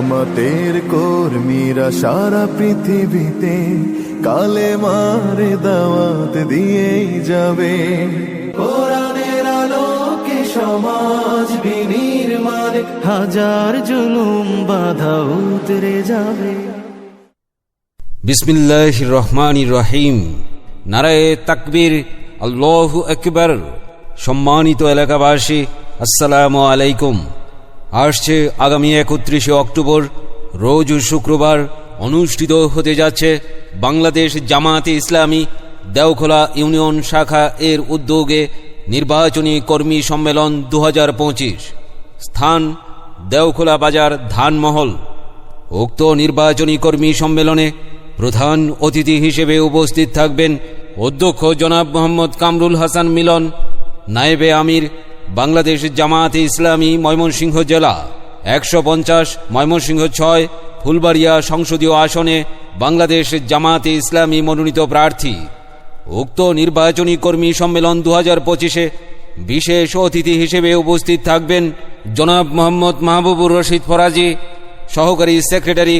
জামাতের কর্মীরা সারা পৃথিবীতে কালে মারে দাওয়াত দিয়েই যাবে। কোরআনের আলোকে সমাজ বিনির্মাণ হাজার জুলুম বাধা উতরে যাবে। বিসমিল্লাহ রহমান রহিম। নারায়ে তাকবীর আল্লাহু আকবর। সম্মানিত এলাকাবাসী আসসালামু আলাইকুম। আসছে আগামী একত্রিশে অক্টোবর, রোজ শুক্রবার অনুষ্ঠিত হতে যাচ্ছে বাংলাদেশ জামাতে ইসলামী দেওখোলা ইউনিয়ন শাখা এর উদ্যোগে নির্বাচনী কর্মী সম্মেলন দু হাজার পঁচিশ। স্থান দেওখোলা বাজার ধানমহল। উক্ত নির্বাচনী কর্মী সম্মেলনে প্রধান অতিথি হিসেবে উপস্থিত থাকবেন অধ্যক্ষ জনাব মোহাম্মদ কামরুল হাসান মিলন, নায়েবে আমির বাংলাদেশ জামায়াতে ইসলামী ময়মনসিংহ জেলা, একশো পঞ্চাশ, ময়মনসিংহ ছয়, ফুলবাড়িয়া সংসদীয় আসনে বাংলাদেশ জামায়াতে ইসলামী মনোনীত প্রার্থী। উক্ত নির্বাচনী কর্মী সম্মেলন দু হাজার পঁচিশে বিশেষ অতিথি হিসেবে উপস্থিত থাকবেন জনাব মোহাম্মদ মাহবুবুর রশিদ ফরাজি, সহকারী সেক্রেটারি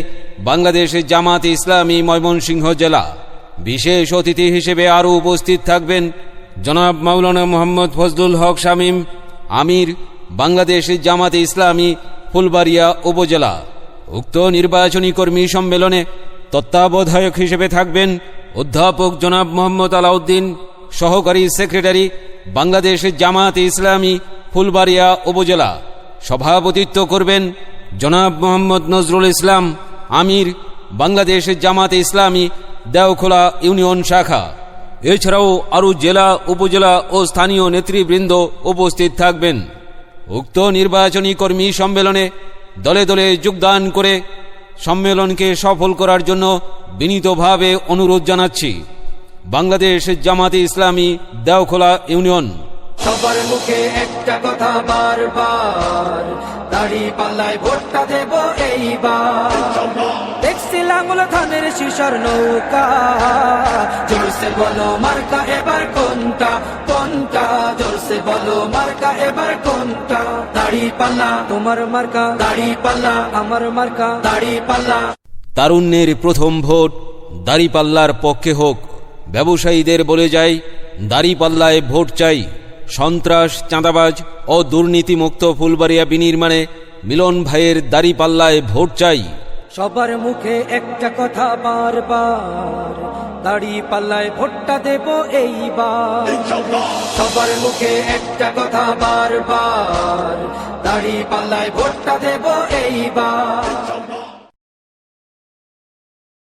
বাংলাদেশ জামাত ইসলামী ময়মনসিংহ জেলা। বিশেষ অতিথি হিসেবে আরও উপস্থিত থাকবেন জনাব মাওলানা মোহাম্মদ ফজলুল হক শামীম আমির বাংলাদেশ জামাতে ইসলামী, ফুলবাড়িয়া উপজেলা। উক্ত নির্বাচনী কর্মী সম্মেলনে তত্ত্বাবধায়ক হিসেবে থাকবেন অধ্যাপক জনাব মোহাম্মদ আলাউদ্দিন, সহকারী সেক্রেটারি বাংলাদেশ জামাত ইসলামী, ফুলবাড়িয়া উপজেলা। সভাপতিত্ব করবেন জনাব মোহাম্মদ নজরুল ইসলাম, আমির, বাংলাদেশ জামাতে ইসলামী, দেওখোলা ইউনিয়ন শাখা। এছাড়াও আরও জেলা, উপজেলা ও স্থানীয় নেতৃবৃন্দ উপস্থিত থাকবেন। উক্ত নির্বাচনী কর্মী সম্মেলনে দলে দলে যোগদান করে সম্মেলনকে সফল করার জন্য বিনীতভাবে অনুরোধ জানাচ্ছি। বাংলাদেশ জামাতে ইসলামী দেওখোলা ইউনিয়ন। সবার মুখে একটা কথা বারবার, দাড়ি পাল্লায় ভোটটা দেব এইবার। দেখছি ধানের নৌকা। জোরসে বলো মার্কা, এবার কোনটা? কোনটা? জোরসে বলো মার্কা, এবার কোনটা? দাড়ি পাল্লা, তোমার মার্কা। দাড়ি পাল্লা, আমার মার্কা। দাড়ি পাল্লা। তারুণ্যের প্রথম ভোট দাড়িপাল্লার পক্ষে হোক। ব্যবসায়ীদের বলে যাই দাড়িপাল্লায় ভোট চাই। সন্ত্রাস, চাঁদাবাজ ও দুর্নীতিমুক্ত ফুলবাড়িয়া বিনির্মাণে মিলন ভাইয়ের দাড়িপাল্লায় ভোট চাই। সবার মুখে একটা কথা বারবার। দাড়ি পাল্লায় ভোটটা দেব এইবার। সবার মুখে একটা কথা বারবার। দাড়ি পাল্লায় ভোটটা দেব এইবার।